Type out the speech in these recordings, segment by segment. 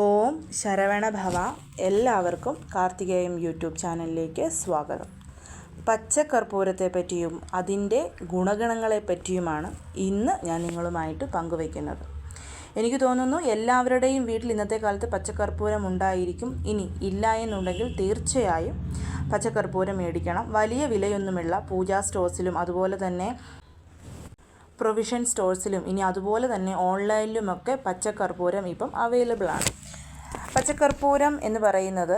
ഓം ശരവണ ഭവ എല്ലാവർക്കും കാർത്തികേയം യൂട്യൂബ് ചാനലിലേക്ക് സ്വാഗതം. പച്ചക്കർപ്പൂരത്തെ പറ്റിയും അതിന്റെ ഗുണഗണങ്ങളെ പറ്റിയുമാണ് ഇന്ന് ഞാൻ നിങ്ങളുമായിട്ട് പങ്കുവയ്ക്കുന്നത്. എനിക്ക് തോന്നുന്നു എല്ലാവരുടെയും വീട്ടിൽ ഇന്നത്തെ കാലത്ത് പച്ചക്കർപ്പൂരം ഉണ്ടായിരിക്കും. ഇനി ഇല്ല എന്നുണ്ടെങ്കിൽ തീർച്ചയായും പച്ചക്കർപ്പൂരം മേടിക്കണം. വലിയ വിലയൊന്നുമില്ല. പൂജാ സ്റ്റോഴ്സിലും അതുപോലെ തന്നെ പ്രൊവിഷൻ സ്റ്റോഴ്സിലും ഇനി അതുപോലെ തന്നെ ഓൺലൈനിലുമൊക്കെ പച്ചക്കർപ്പൂരം ഇപ്പം അവൈലബിൾ ആണ്. പച്ചക്കർപ്പൂരം എന്ന് പറയുന്നത്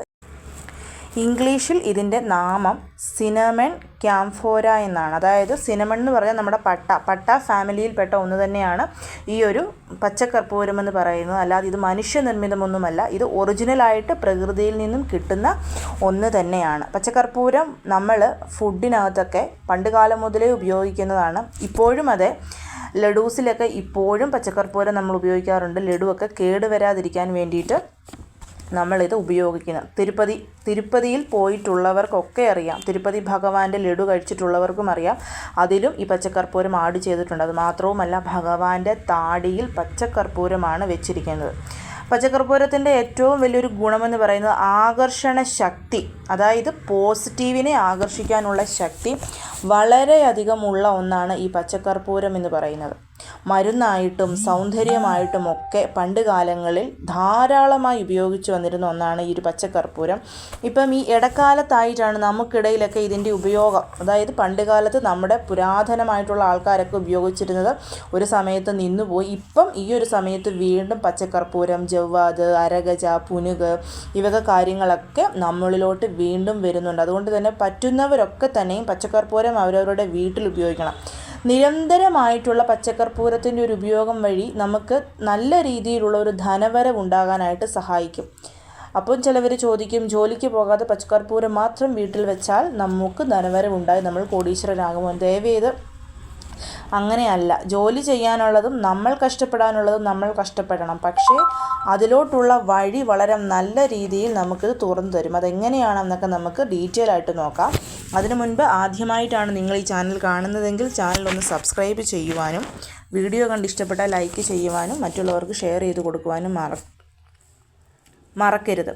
ഇംഗ്ലീഷിൽ ഇതിന്റെ നാമം സിനമൺ ക്യാംഫോര എന്നാണ്. അതായത് സിനമൺ എന്ന് പറഞ്ഞാൽ നമ്മുടെ പട്ട. പട്ട ഫാമിലിയിൽപ്പെട്ട ഒന്ന് തന്നെയാണ് ഈ ഒരു പച്ചക്കർപ്പൂരം എന്ന് പറയുന്നത്. അല്ലാതെ ഇത് മനുഷ്യനിർമ്മിതമൊന്നുമല്ല ഇത് ഒറിജിനലായിട്ട് പ്രകൃതിയിൽ നിന്നും കിട്ടുന്ന ഒന്ന് തന്നെയാണ്. പച്ചക്കർപ്പൂരം നമ്മൾ ഫുഡിനകത്തൊക്കെ പണ്ട് കാലം മുതലേ ഉപയോഗിക്കുന്നതാണ്. ഇപ്പോഴും അതെ ലഡൂസിലൊക്കെ ഇപ്പോഴും പച്ചക്കർപ്പൂരം നമ്മൾ ഉപയോഗിക്കാറുണ്ട്. ലഡുവൊക്കെ കേടുവരാതിരിക്കാൻ വേണ്ടിയിട്ട് നമ്മളിത് ഉപയോഗിക്കുന്നത് തിരുപ്പതി തിരുപ്പതിയിൽ പോയിട്ടുള്ളവർക്കൊക്കെ അറിയാം. തിരുപ്പതി ഭഗവാന്റെ ലഡു കഴിച്ചിട്ടുള്ളവർക്കും അറിയാം. അതിലും ഈ പച്ചക്കർപ്പൂരം ആഡ് ചെയ്തിട്ടുണ്ട്. അത് മാത്രവുമല്ല ഭഗവാന്റെ താടിയിൽ പച്ചക്കർപ്പൂരമാണ് വെച്ചിരിക്കുന്നത്. പച്ചക്കർപ്പൂരത്തിന്റെ ഏറ്റവും വലിയൊരു ഗുണമെന്ന് പറയുന്നത് ആകർഷണ ശക്തി. അതായത് പോസിറ്റീവിനെ ആകർഷിക്കാനുള്ള ശക്തി വളരെയധികം ഉള്ള ഒന്നാണ് ഈ പച്ചക്കർപ്പൂരം എന്ന് പറയുന്നത്. മരുന്നായിട്ടും സൗന്ദര്യമായിട്ടും ഒക്കെ പണ്ട് കാലങ്ങളിൽ ധാരാളമായി ഉപയോഗിച്ചു വന്നിരുന്ന ഒന്നാണ് ഈ ഒരു പച്ചക്കർപ്പൂരം. ഇപ്പം ഈ ഇടക്കാലത്തായിട്ടാണ് നമുക്കിടയിലൊക്കെ ഇതിന്റെ ഉപയോഗം. അതായത് പണ്ട് കാലത്ത് നമ്മുടെ പുരാതനമായിട്ടുള്ള ആൾക്കാരൊക്കെ ഉപയോഗിച്ചിരുന്നത് ഒരു സമയത്ത് നിന്നുപോയി. ഇപ്പം ഈ ഒരു സമയത്ത് വീണ്ടും പച്ചക്കർപ്പൂരം ജവ്വാദ് അരഗജ പുനുക് ഇവക കാര്യങ്ങളൊക്കെ നമ്മളിലോട്ട് വീണ്ടും വരുന്നുണ്ട്. അതുകൊണ്ട് തന്നെ പറ്റുന്നവരൊക്കെ തന്നെയും പച്ചക്കർപ്പൂരം അവരവരുടെ വീട്ടിൽ ഉപയോഗിക്കണം. നിരന്തരമായിട്ടുള്ള പച്ചക്കർപ്പൂരത്തിന്റെ ഒരു ഉപയോഗം വഴി നമുക്ക് നല്ല രീതിയിലുള്ള ഒരു ധനവരവ് ഉണ്ടാകാനായിട്ട് സഹായിക്കും. അപ്പം ചിലവർ ചോദിക്കും ജോലിക്ക് പോകാതെ പച്ചക്കർപ്പൂരം മാത്രം വീട്ടിൽ വെച്ചാൽ നമുക്ക് ധനവരവ് ഉണ്ടായി നമ്മൾ കോടീശ്വരനാകുമോ? ദയവേത് അങ്ങനെയല്ല. ജോലി ചെയ്യാനുള്ളതും നമ്മൾ കഷ്ടപ്പെടാനുള്ളതും നമ്മൾ കഷ്ടപ്പെടണം. പക്ഷേ അതിലോട്ടുള്ള വഴി വളരെ നല്ല രീതിയിൽ നമുക്കിത് തുറന്നു തരും. അതെങ്ങനെയാണെന്നൊക്കെ നമുക്ക് ഡീറ്റെയിൽ ആയിട്ട് നോക്കാം. അതിനു മുൻപ് ആദ്യമായിട്ടാണ് നിങ്ങൾ ഈ ചാനൽ കാണുന്നതെങ്കിൽ ചാനൽ ഒന്ന് സബ്സ്ക്രൈബ് ചെയ്യുവാനും വീഡിയോ കണ്ട് ഇഷ്ടപ്പെട്ടാൽ ലൈക്ക് ചെയ്യുവാനും മറ്റുള്ളവർക്ക് ഷെയർ ചെയ്ത് കൊടുക്കുവാനും മറ മറക്കരുത്.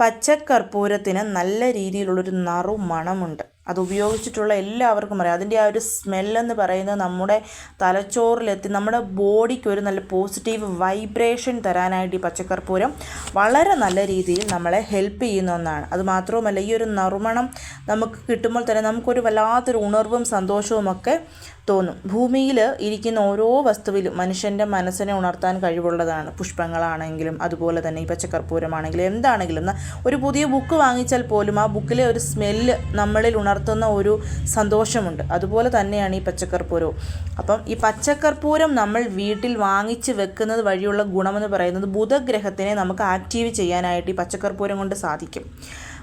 പച്ചക്കർപ്പൂരത്തിന് നല്ല രീതിയിലുള്ളൊരു നറു മണമുണ്ട് അത് ഉപയോഗിച്ചിട്ടുള്ള എല്ലാവർക്കും അറിയാം. അതിന്റെ ആ ഒരു സ്മെല്ലെന്ന് പറയുന്നത് നമ്മുടെ തലച്ചോറിലെത്തി നമ്മുടെ ബോഡിക്ക് ഒരു നല്ല പോസിറ്റീവ് വൈബ്രേഷൻ തരാനായിട്ട് ഈ പച്ചക്കർപ്പൂരം വളരെ നല്ല രീതിയിൽ നമ്മളെ ഹെൽപ്പ് ചെയ്യുന്ന ഒന്നാണ്. അത് മാത്രവുമല്ല ഈ ഒരു നറുമണം നമുക്ക് കിട്ടുമ്പോൾ തന്നെ നമുക്കൊരു വല്ലാത്തൊരു ഉണർവും സന്തോഷവും ഒക്കെ തോന്നും. ഭൂമിയിൽ ഇരിക്കുന്ന ഓരോ വസ്തുവിലും മനുഷ്യന്റെ മനസ്സിനെ ഉണർത്താൻ കഴിവുള്ളതാണ്. പുഷ്പങ്ങളാണെങ്കിലും അതുപോലെ തന്നെ ഈ പച്ചക്കർപ്പൂരമാണെങ്കിലും എന്താണെങ്കിലും. ഒരു പുതിയ ബുക്ക് വാങ്ങിച്ചാൽ പോലും ആ ബുക്കിലെ ഒരു സ്മെല്ല് നമ്മളിൽ ഉണർത്തുന്ന ഒരു സന്തോഷമുണ്ട്. അതുപോലെ തന്നെയാണ് ഈ പച്ചക്കർപ്പൂരവും. അപ്പം ഈ പച്ചക്കർപ്പൂരം നമ്മൾ വീട്ടിൽ വാങ്ങിച്ച് വെക്കുന്നത് വഴിയുള്ള ഗുണമെന്ന് പറയുന്നത് ബുധഗ്രഹത്തിനെ നമുക്ക് ആക്റ്റീവ് ചെയ്യാനായിട്ട് ഈ പച്ചക്കർപ്പൂരം കൊണ്ട് സാധിക്കും.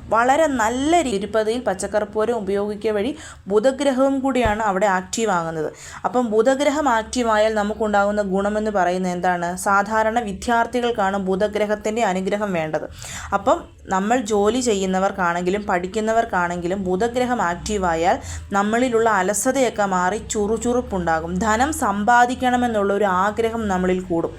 വളരെ നല്ല തിരുപ്പതിയിൽ പച്ചക്കർപ്പൂരം ഉപയോഗിക്കുക വഴി ബുധഗ്രഹവും കൂടിയാണ് അവിടെ ആക്റ്റീവ് ആകുന്നത് അപ്പം ബുധഗ്രഹം ആക്റ്റീവായാൽ നമുക്കുണ്ടാകുന്ന ഗുണമെന്ന് പറയുന്നത് എന്താണ്? സാധാരണ വിദ്യാർത്ഥികൾക്കാണ് ബുധഗ്രഹത്തിന്റെ അനുഗ്രഹം വേണ്ടത്. അപ്പം നമ്മൾ ജോലി ചെയ്യുന്നവർക്കാണെങ്കിലും പഠിക്കുന്നവർക്കാണെങ്കിലും ബുധഗ്രഹം ആക്റ്റീവായാൽ നമ്മളിലുള്ള അലസതയൊക്കെ മാറി ചുറുചുറുപ്പുണ്ടാകും. ധനം സമ്പാദിക്കണമെന്നുള്ള ഒരു ആഗ്രഹം നമ്മളിൽ കൂടും.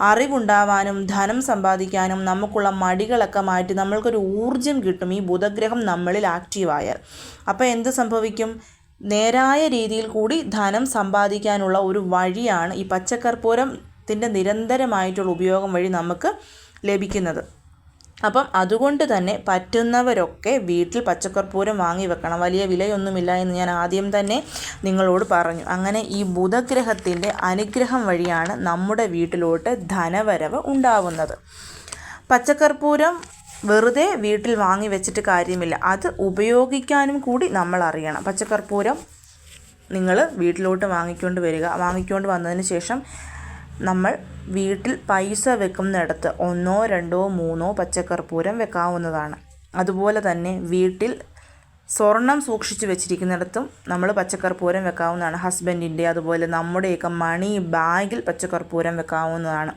അറിവുണ്ടാവാനും ധനം സമ്പാദിക്കാനും നമുക്കുള്ള മടികളൊക്കെ മാറ്റി നമ്മൾക്കൊരു ഊർജം കിട്ടും. ഈ ബുധഗ്രഹം നമ്മളിൽ ആക്റ്റീവായാൽ അപ്പോൾ എന്ത് സംഭവിക്കും? നേരായ രീതിയിൽ കൂടി ധനം സമ്പാദിക്കാനുള്ള ഒരു വഴിയാണ് ഈ പച്ചക്കർപ്പൂരത്തിന്റെ നിരന്തരമായിട്ടുള്ള ഉപയോഗം വഴി നമുക്ക് ലഭിക്കുന്നത്. അപ്പം അതുകൊണ്ട് തന്നെ പറ്റുന്നവരൊക്കെ വീട്ടിൽ പച്ചക്കർപ്പൂരം വാങ്ങി വെക്കണം. വലിയ വിലയൊന്നുമില്ല എന്ന് ഞാൻ ആദ്യം തന്നെ നിങ്ങളോട് പറഞ്ഞു. അങ്ങനെ ഈ ബുധഗ്രഹത്തിന്റെ അനുഗ്രഹം വഴിയാണ് നമ്മുടെ വീട്ടിലോട്ട് ധനവരവ് ഉണ്ടാവുന്നത്. പച്ചക്കർപ്പൂരം വെറുതെ വീട്ടിൽ വാങ്ങി വെച്ചിട്ട് കാര്യമില്ല. അത് ഉപയോഗിക്കാനും കൂടി നമ്മൾ അറിയണം. പച്ചക്കർപ്പൂരം നിങ്ങൾ വീട്ടിലോട്ട് വാങ്ങിക്കൊണ്ട് വരിക. വാങ്ങിക്കൊണ്ട് വന്നതിന് ശേഷം നമ്മൾ വീട്ടിൽ പൈസ വെക്കുന്നിടത്ത് ഒന്നോ രണ്ടോ മൂന്നോ പച്ചക്കർപ്പൂരം വെക്കാവുന്നതാണ്. അതുപോലെ തന്നെ വീട്ടിൽ സ്വർണം സൂക്ഷിച്ച് വെച്ചിരിക്കുന്നിടത്തും നമ്മൾ പച്ചക്കർപ്പൂരം വെക്കാവുന്നതാണ്. ഹസ്ബൻഡിന്റെ അതുപോലെ നമ്മുടെയൊക്കെ മണി ബാഗിൽ പച്ചക്കർപ്പൂരം വെക്കാവുന്നതാണ്.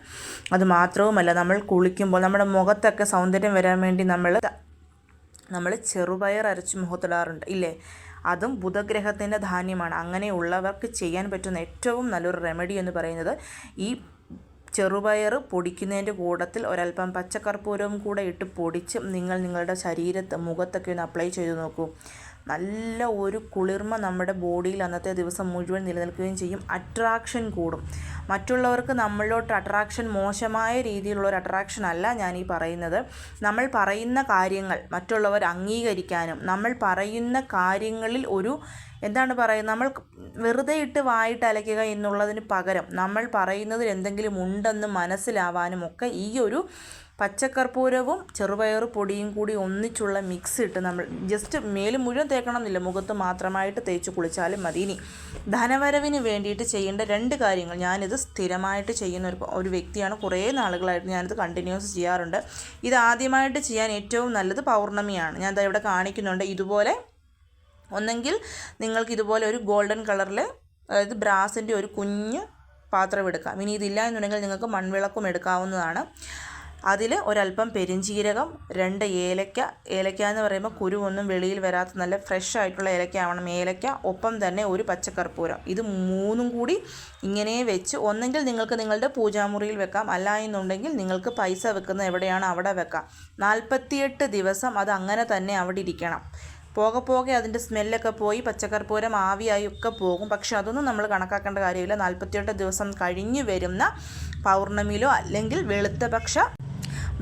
അത് മാത്രവുമല്ല നമ്മൾ കുളിക്കുമ്പോൾ നമ്മുടെ മുഖത്തൊക്കെ സൗന്ദര്യം വരാൻ വേണ്ടി നമ്മൾ നമ്മൾ ചെറുപയർ അരച്ച് മുഖത്തിടാറുണ്ട് ഇല്ലേ? അതും ബുധഗ്രഹത്തിന്റെ ധാന്യമാണ്. അങ്ങനെയുള്ളവർക്ക് ചെയ്യാൻ പറ്റുന്ന ഏറ്റവും നല്ലൊരു റെമഡി എന്ന് പറയുന്നത് ഈ ചെറുപയർ പൊടിക്കുന്നതിന്റെ കൂട്ടത്തിൽ ഒരല്പം പച്ചക്കർപ്പൂരവും കൂടെ ഇട്ട് പൊടിച്ച് നിങ്ങൾ നിങ്ങളുടെ ശരീരത്ത് മുഖത്തൊക്കെ ഒന്ന് അപ്ലൈ ചെയ്ത് നോക്കൂ. നല്ല ഒരു കുളിർമ നമ്മുടെ ബോഡിയിൽ അന്നത്തെ ദിവസം മുഴുവൻ നിലനിൽക്കുകയും ചെയ്യും. അട്രാക്ഷൻ കൂടും. മറ്റുള്ളവർക്ക് നമ്മളിലോട്ട് അട്രാക്ഷൻ മോശമായ രീതിയിലുള്ള ഒരു അട്രാക്ഷൻ അല്ല ഞാൻ ഈ പറയുന്നത്. നമ്മൾ പറയുന്ന കാര്യങ്ങൾ മറ്റുള്ളവർ അംഗീകരിക്കാനും നമ്മൾ പറയുന്ന കാര്യങ്ങളിൽ ഒരു എന്താണ് പറയുന്നത്? നമ്മൾ വെറുതെ ഇട്ട് വായിട്ട് അലയ്ക്കുക എന്നുള്ളതിന് പകരം നമ്മൾ പറയുന്നതിൽ എന്തെങ്കിലും ഉണ്ടെന്ന് മനസ്സിലാവാനും ഒക്കെ ഈ ഒരു പച്ചക്കർപ്പൂരവും ചെറുപയർ പൊടിയും കൂടി ഒന്നിച്ചുള്ള മിക്സ് ഇട്ട് നമ്മൾ ജസ്റ്റ് മേൽ മുഴുവൻ തേക്കണം എന്നില്ല മുഖത്ത് മാത്രമായിട്ട് തേച്ച് കുളിച്ചാലും മതി. ഇനി ധനവരവിന് വേണ്ടിയിട്ട് ചെയ്യേണ്ട രണ്ട് കാര്യങ്ങൾ. ഞാനിത് സ്ഥിരമായിട്ട് ചെയ്യുന്ന ഒരു ഒരു വ്യക്തിയാണ്. കുറേ നാളുകളായിട്ട് ഞാനിത് കണ്ടിന്യൂസ് ചെയ്യാറുണ്ട്. ഇത് ആദ്യമായിട്ട് ചെയ്യാൻ ഏറ്റവും നല്ലത് പൗർണമിയാണ്. ഞാൻ ഇവിടെ കാണിക്കുന്നുണ്ട്. ഇതുപോലെ ഒന്നെങ്കിൽ നിങ്ങൾക്ക് ഇതുപോലെ ഒരു ഗോൾഡൻ കളറിൽ അതായത് ബ്രാസിന്റെ ഒരു കുഞ്ഞ് പാത്രം എടുക്കാം. ഇനി ഇതില്ല എന്നുണ്ടെങ്കിൽ നിങ്ങൾക്ക് മൺവിളക്കും എടുക്കാവുന്നതാണ്. അതിൽ ഒരല്പം പെരിഞ്ചീരകം രണ്ട് ഏലക്ക. ഏലക്ക എന്ന് പറയുമ്പോൾ കുരുവൊന്നും വെളിയിൽ വരാത്ത നല്ല ഫ്രഷ് ആയിട്ടുള്ള ഏലക്ക ആവണം. ഏലക്ക ഒപ്പം തന്നെ ഒരു പച്ചക്കർപ്പൂരം. ഇത് മൂന്നും കൂടി ഇങ്ങനെ വെച്ച് ഒന്നെങ്കിൽ നിങ്ങൾക്ക് നിങ്ങളുടെ പൂജാമുറിയിൽ വെക്കാം. അല്ല എന്നുണ്ടെങ്കിൽ നിങ്ങൾക്ക് പൈസ വെക്കുന്ന എവിടെയാണ് അവിടെ വെക്കാം. നാൽപ്പത്തിയെട്ട് ദിവസം അത് അങ്ങനെ തന്നെ അവിടെ ഇരിക്കണം. പോകെ പോകെ അതിന്റെ സ്മെല്ലൊക്കെ പോയി പച്ചക്കർപ്പൂരം ആവിയായി ഒക്കെ പോകും. പക്ഷെ അതൊന്നും നമ്മൾ കണക്കാക്കേണ്ട കാര്യമില്ല. നാൽപ്പത്തിയെട്ട് ദിവസം കഴിഞ്ഞ് വരുന്ന പൗർണമിയിലോ അല്ലെങ്കിൽ വെളുത്തപക്ഷ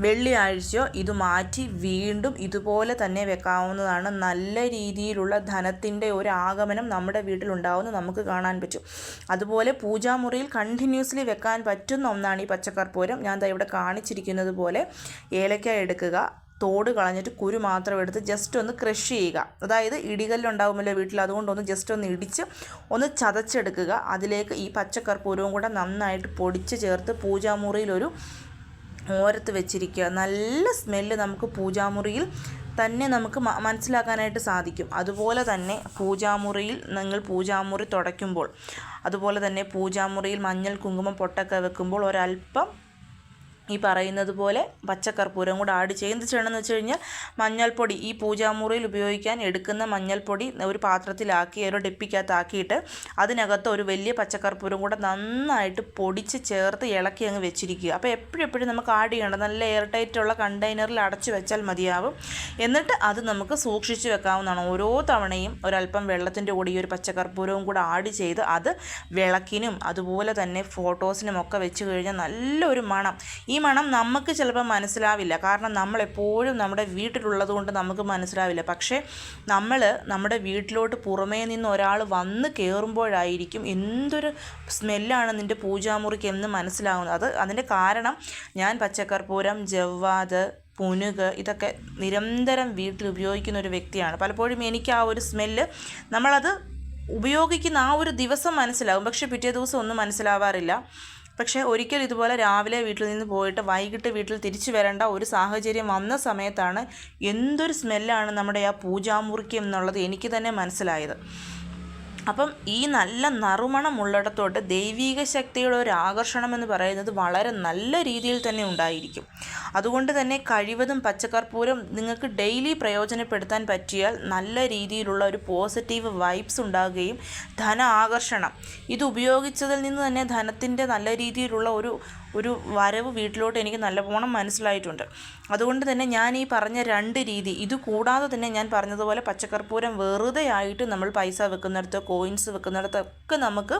വെള്ളിയാഴ്ചയോ ഇത് മാറ്റി വീണ്ടും ഇതുപോലെ തന്നെ വെക്കാവുന്നതാണ്. നല്ല രീതിയിലുള്ള ധനത്തിന്റെ ഒരു ആഗമനം നമ്മുടെ വീട്ടിലുണ്ടാവുന്നത് നമുക്ക് കാണാൻ പറ്റും. അതുപോലെ പൂജാമുറിയിൽ കണ്ടിന്യൂസ്ലി വെക്കാൻ പറ്റുന്ന ഒന്നാണ് ഈ പച്ചക്കർപ്പൂരം ഞാൻ ദാ ഇവിടെ കാണിച്ചിരിക്കുന്നത് പോലെ ഏലക്ക എടുക്കുക തോട് കളഞ്ഞിട്ട് കുരു മാത്രം എടുത്ത് ജസ്റ്റ് ഒന്ന് ക്രഷ് ചെയ്യുക. അതായത് ഇടികല്ലുണ്ടാകുമല്ലോ വീട്ടിൽ അതുകൊണ്ടൊന്ന് ജസ്റ്റ് ഒന്ന് ഇടിച്ച് ഒന്ന് ചതച്ചെടുക്കുക. അതിലേക്ക് ഈ പച്ചക്കർപ്പൂരവും കൂടെ നന്നായിട്ട് പൊടിച്ച് ചേർത്ത് പൂജാമുറിയിലൊരു ഓരത്ത് വെച്ചിരിക്കുക. നല്ല സ്മെല്ല് നമുക്ക് പൂജാമുറിയിൽ തന്നെ നമുക്ക് മനസ്സിലാക്കാനായിട്ട് സാധിക്കും. അതുപോലെ തന്നെ പൂജാമുറിയിൽ നിങ്ങൾ പൂജാമുറി തുടയ്ക്കുമ്പോൾ അതുപോലെ തന്നെ പൂജാമുറിയിൽ മഞ്ഞൾ കുങ്കുമം പൊട്ടൊക്കെ വെക്കുമ്പോൾ ഒരല്പം ഈ പറയുന്നത് പോലെ പച്ചക്കർപ്പൂരം കൂടെ ആഡ് ചെയ്യും എന്ത് ചെയ്യണമെന്ന് വെച്ച് കഴിഞ്ഞാൽ മഞ്ഞൾപ്പൊടി ഈ പൂജാമുറിയിൽ ഉപയോഗിക്കാൻ എടുക്കുന്ന മഞ്ഞൾപ്പൊടി ഒരു പാത്രത്തിലാക്കി ഒരു ഡെപ്പിക്കകത്താക്കിയിട്ട് അതിനകത്ത് ഒരു വലിയ പച്ചക്കർപ്പൂരം കൂടെ നന്നായിട്ട് പൊടിച്ച് ചേർത്ത് ഇളക്കി അങ്ങ് വെച്ചിരിക്കുക. അപ്പോൾ എപ്പോഴും എപ്പോഴും നമുക്ക് ആഡ് ചെയ്യേണ്ട നല്ല എയർ ടൈറ്റുള്ള കണ്ടെയ്നറിൽ അടച്ചു വെച്ചാൽ മതിയാവും. എന്നിട്ട് അത് നമുക്ക് സൂക്ഷിച്ച് വെക്കാവുന്നതാണ്. ഓരോ തവണയും ഒരല്പം വെള്ളത്തിന്റെ കൂടെ ഈ ഒരു പച്ചക്കർപ്പൂരവും കൂടെ ആഡ് ചെയ്ത് അത് വിളക്കിനും അതുപോലെ തന്നെ ഫോട്ടോസിനും ഒക്കെ വെച്ച് കഴിഞ്ഞാൽ നല്ലൊരു മണം. ഈ മണം നമുക്ക് ചിലപ്പോൾ മനസ്സിലാവില്ല. കാരണം നമ്മളെപ്പോഴും നമ്മുടെ വീട്ടിലുള്ളത് കൊണ്ട് നമുക്ക് മനസ്സിലാവില്ല. പക്ഷേ നമ്മൾ നമ്മുടെ വീട്ടിലോട്ട് പുറമേ നിന്ന് ഒരാൾ വന്ന് കയറുമ്പോഴായിരിക്കും എന്തൊരു സ്മെല്ലാണ് നിന്റെ പൂജാമുറിക്ക് എന്ന് മനസ്സിലാവുന്നത്. അത് അതിന്റെ കാരണം ഞാൻ പച്ചക്കർപ്പൂരം ജവ്വാത് പുനുക് ഇതൊക്കെ നിരന്തരം വീട്ടിൽ ഉപയോഗിക്കുന്ന ഒരു വ്യക്തിയാണ്. പലപ്പോഴും എനിക്ക് ആ ഒരു സ്മെല്ല് നമ്മളത് ഉപയോഗിക്കുന്ന ആ ഒരു ദിവസം മനസ്സിലാവും. പക്ഷേ പിറ്റേ ദിവസം ഒന്നും മനസ്സിലാവാറില്ല. പക്ഷേ ഒരിക്കൽ ഇതുപോലെ രാവിലെ വീട്ടിൽ നിന്ന് പോയിട്ട് വൈകിട്ട് വീട്ടിൽ തിരിച്ചു വരേണ്ട ഒരു സാഹചര്യം വന്ന സമയത്താണ് എന്തൊരു സ്മെല്ലാണ് നമ്മുടെ ആ പൂജാമുറിക്ക് എന്നുള്ളത് എനിക്ക് തന്നെ മനസ്സിലായത്. അപ്പം ഈ നല്ല നറുമണമുള്ളിടത്തോട്ട് ദൈവീക ശക്തിയുടെ ഒരു ആകർഷണം എന്ന് പറയുന്നത് വളരെ നല്ല രീതിയിൽ തന്നെ ഉണ്ടായിരിക്കും. അതുകൊണ്ട് തന്നെ കഴിവതും പച്ചക്കർപ്പൂരം നിങ്ങൾക്ക് ഡെയിലി പ്രയോജനപ്പെടുത്താൻ പറ്റിയാൽ നല്ല രീതിയിലുള്ള ഒരു പോസിറ്റീവ് വൈബ്സ് ഉണ്ടാകുകയും ധന ആകർഷണം ഇത് ഉപയോഗിച്ചതിൽ നിന്ന് തന്നെ ധനത്തിന്റെ നല്ല രീതിയിലുള്ള ഒരു ഒരു വരവ് വീട്ടിലോട്ട് എനിക്ക് നല്ലവണ്ണം മനസ്സിലായിട്ടുണ്ട്. അതുകൊണ്ട് തന്നെ ഞാൻ ഈ പറഞ്ഞ രണ്ട് രീതി ഇത് കൂടാതെ തന്നെ ഞാൻ പറഞ്ഞതുപോലെ പച്ചക്കർപ്പൂരം വെറുതെ ആയിട്ട് നമ്മൾ പൈസ വെക്കുന്നിടത്ത് കോയിൻസ് വെക്കുന്നിടത്തൊക്കെ നമുക്ക്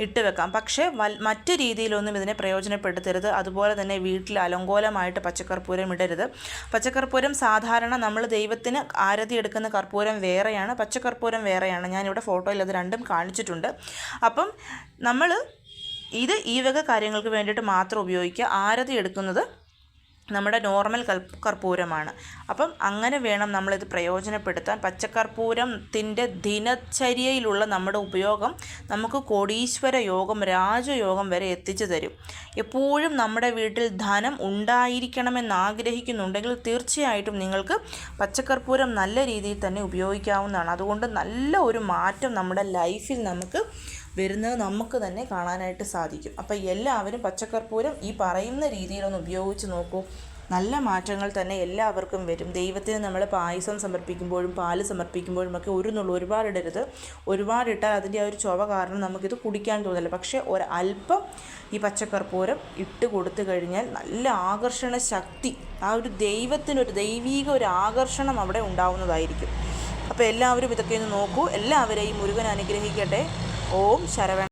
ഇട്ട് വെക്കാം. പക്ഷേ മറ്റ് രീതിയിലൊന്നും ഇതിനെ പ്രയോജനപ്പെടുത്തരുത്. അതുപോലെ തന്നെ വീട്ടിൽ അലങ്കോലമായിട്ട് പച്ചക്കർപ്പൂരം ഇടരുത്. പച്ചക്കർപ്പൂരം സാധാരണ നമ്മൾ ദൈവത്തിന് ആരതി എടുക്കുന്ന കർപ്പൂരം വേറെയാണ്. പച്ചക്കർപ്പൂരം വേറെയാണ്. ഞാനിവിടെ ഫോട്ടോയിൽ അത് രണ്ടും കാണിച്ചിട്ടുണ്ട്. അപ്പം നമ്മൾ ഇത് ഈ വക കാര്യങ്ങൾക്ക് വേണ്ടിയിട്ട് മാത്രം ഉപയോഗിക്കുക. ആരതി എടുക്കുന്നത് നമ്മുടെ നോർമൽ കർപ്പൂരമാണ്. അപ്പം അങ്ങനെ വേണം നമ്മളിത് പ്രയോജനപ്പെടുത്താൻ. പച്ചക്കർപ്പൂരത്തിന്റെ ദിനചര്യയിലുള്ള നമ്മുടെ ഉപയോഗം നമുക്ക് കോടീശ്വര യോഗം രാജയോഗം വരെ എത്തിച്ചു തരും. എപ്പോഴും നമ്മുടെ വീട്ടിൽ ധനം ഉണ്ടായിരിക്കണമെന്ന് ആഗ്രഹിക്കുന്നുണ്ടെങ്കിൽ തീർച്ചയായിട്ടും നിങ്ങൾക്ക് പച്ചക്കർപ്പൂരം നല്ല രീതിയിൽ തന്നെ ഉപയോഗിക്കാവുന്നതാണ്. അതുകൊണ്ട് നല്ല ഒരു മാറ്റം നമ്മുടെ ലൈഫിൽ നമുക്ക് വരുന്നത് നമുക്ക് തന്നെ കാണാനായിട്ട് സാധിക്കും. അപ്പോൾ എല്ലാവരും പച്ചക്കർപ്പൂരം ഈ പറയുന്ന രീതിയിലൊന്ന് ഉപയോഗിച്ച് നോക്കൂ. നല്ല മാറ്റങ്ങൾ തന്നെ എല്ലാവർക്കും വരും. ദൈവത്തിന് നമ്മൾ പായസം സമർപ്പിക്കുമ്പോഴും പാൽ സമർപ്പിക്കുമ്പോഴും ഒക്കെ ഒരു നുള്ളു ഒരുപാടിടരുത് ഒരുപാട് ഇട്ടാൽ അതിന്റെ ആ ഒരു ചുവ കാരണം നമുക്കിത് കുടിക്കാൻ തോന്നില്ല. പക്ഷേ ഒരു അല്പം ഈ പച്ചക്കർപ്പൂരം ഇട്ട് കൊടുത്തു കഴിഞ്ഞാൽ നല്ല ആകർഷണ ശക്തി ആ ഒരു ദൈവത്തിനൊരു ദൈവീക ഒരു ആകർഷണം അവിടെ ഉണ്ടാവുന്നതായിരിക്കും. അപ്പോൾ എല്ലാവരും ഇതൊക്കെ ഒന്ന് നോക്കൂ. എല്ലാവരെയും മുരുകൻ അനുഗ്രഹിക്കട്ടെ. ഓം ശരവണ